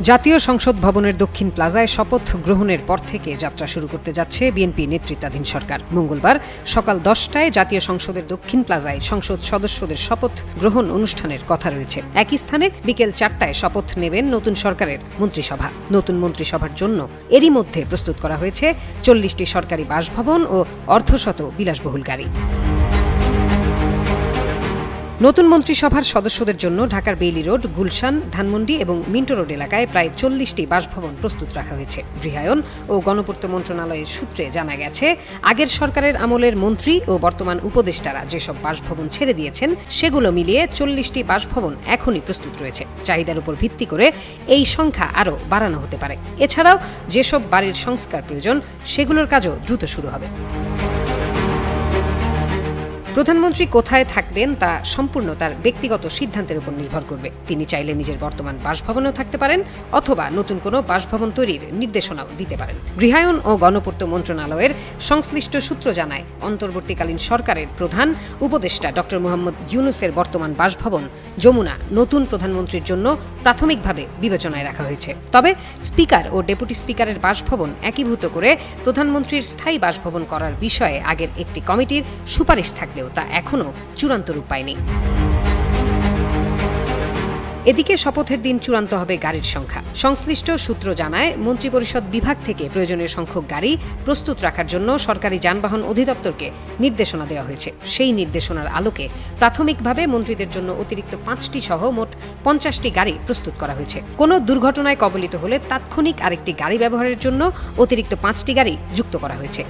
জাতীয় সংসদ ভবনের দক্ষিণ প্লাজায় শপথ গ্রহণের পর থেকে যাত্রা শুরু করতে যাচ্ছে বিএনপি নেতৃত্বাধীন সরকার। মঙ্গলবার সকাল দশটায় জাতীয় সংসদের দক্ষিণ প্লাজায় সংসদ সদস্যদের শপথ গ্রহণ অনুষ্ঠানের কথা রয়েছে। একই স্থানে বিকেল চারটায় শপথ নেবেন নতুন সরকারের মন্ত্রিসভা। নতুন মন্ত্রিসভার জন্য এরই মধ্যে প্রস্তুত করা হয়েছে চল্লিশটি সরকারি বাসভবন ও অর্ধশত বিলাসবহুল গাড়ি। নতুন মন্ত্রিসভার সদস্যদের জন্য ঢাকার বেইলি রোড, গুলশান, ধানমন্ডি এবং মিন্টো রোড এলাকায় প্রায় চল্লিশটি বাসভবন প্রস্তুত রাখা হয়েছে। গৃহায়ন ও গণপূর্ত মন্ত্রণালয়ের সূত্রে জানা গেছে, আগের সরকারের আমলের মন্ত্রী ও বর্তমান উপদেষ্টারা যেসব বাসভবন ছেড়ে দিয়েছেন, সেগুলো মিলিয়ে চল্লিশটি বাসভবন এখনই প্রস্তুত রয়েছে। চাহিদার উপর ভিত্তি করে এই সংখ্যা আরও বাড়ানো হতে পারে। এছাড়াও যেসব বাড়ির সংস্কার প্রয়োজন, সেগুলোর কাজও দ্রুত শুরু হবে। প্রধানমন্ত্রী কোথায় থাকবেন তা সম্পূর্ণ তার ব্যক্তিগত সিদ্ধান্তের উপর নির্ভর করবে। তিনি চাইলে নিজের বর্তমান বাসভবনেও থাকতে পারেন অথবা নতুন কোনো বাসভবন তৈরির নির্দেশনাও দিতে পারেন। গৃহায়ন ও গণপূর্ত মন্ত্রণালয়ের সংশ্লিষ্ট সূত্র জানায়, অন্তর্বর্তীকালীন সরকারের প্রধান উপদেষ্টা ডক্টর মোহাম্মদ ইউনুসের বর্তমান বাসভবন যমুনা নতুন প্রধানমন্ত্রীর জন্য প্রাথমিকভাবে বিবেচনায় রাখা হয়েছে। তবে স্পিকার ও ডেপুটি স্পিকারের বাসভবন একীভূত করে প্রধানমন্ত্রীর স্থায়ী বাসভবন করার বিষয়ে আগের একটি কমিটির সুপারিশ থাকলেও তা এখনও চূড়ান্ত রূপ পায়নি। এদিকে শপথের দিন চূড়ান্ত হবে গাড়ির সংখ্যা। সংশ্লিষ্ট সূত্র জানায়, মন্ত্রিপরিষদ বিভাগ থেকে প্রয়োজনীয় সংখ্যক গাড়ি প্রস্তুত রাখার জন্য সরকারি যানবাহন অধিদপ্তরকে নির্দেশনা দেওয়া হয়েছে। সেই নির্দেশনার আলোকে প্রাথমিকভাবে মন্ত্রীদের জন্য অতিরিক্ত পাঁচটি সহ মোট পঞ্চাশটি গাড়ি প্রস্তুত করা হয়েছে। কোনো দুর্ঘটনায় কবলিত হলে তাৎক্ষণিক আরেকটি গাড়ি ব্যবহারের জন্য অতিরিক্ত পাঁচটি গাড়ি যুক্ত করা হয়েছে।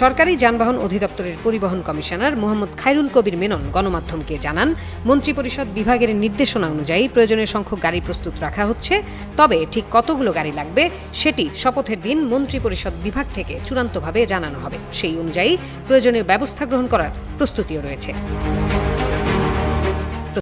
সরকারি যানবাহন অধিদপ্তরের পরিবহন কমিশনার মোহাম্মদ খাইরুল কবির মেনন গণমাধ্যমকে জানান, মন্ত্রিপরিষদ বিভাগের নির্দেশনা অনুযায়ী প্রয়োজনীয় সংখ্যক গাড়ি প্রস্তুত রাখা হচ্ছে, তবে ঠিক কতগুলো গাড়ি লাগবে সেটি শপথের দিন মন্ত্রিপরিষদ বিভাগ থেকে চূড়ান্তভাবে জানানো হবে। সেই অনুযায়ী প্রয়োজনীয় ব্যবস্থা গ্রহণ করার প্রস্তুতিও রয়েছে।